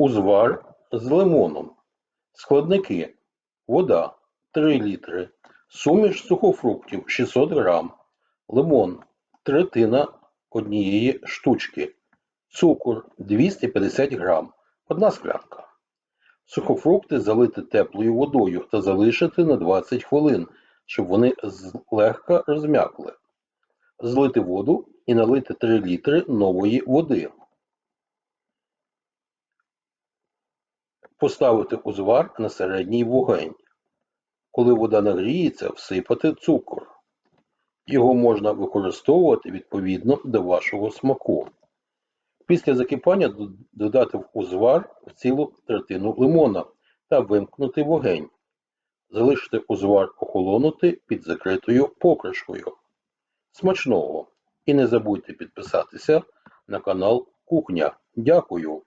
Узвар з лимоном. Складники. Вода 3 літри. Суміш сухофруктів 600 грам. Лимон третина однієї штучки. Цукор 250 грам. Одна склянка. Сухофрукти залити теплою водою та залишити на 20 хвилин, щоб вони злегка розм'якли. Злити воду і налити 3 літри нової води. Поставити узвар на середній вогонь. Коли вода нагріється, всипати цукор. Його можна використовувати відповідно до вашого смаку. Після закипання додати в узвар цілу третину лимона та вимкнути вогонь. Залишити узвар охолонути під закритою покришкою. Смачного! І не забудьте підписатися на канал Кухня. Дякую!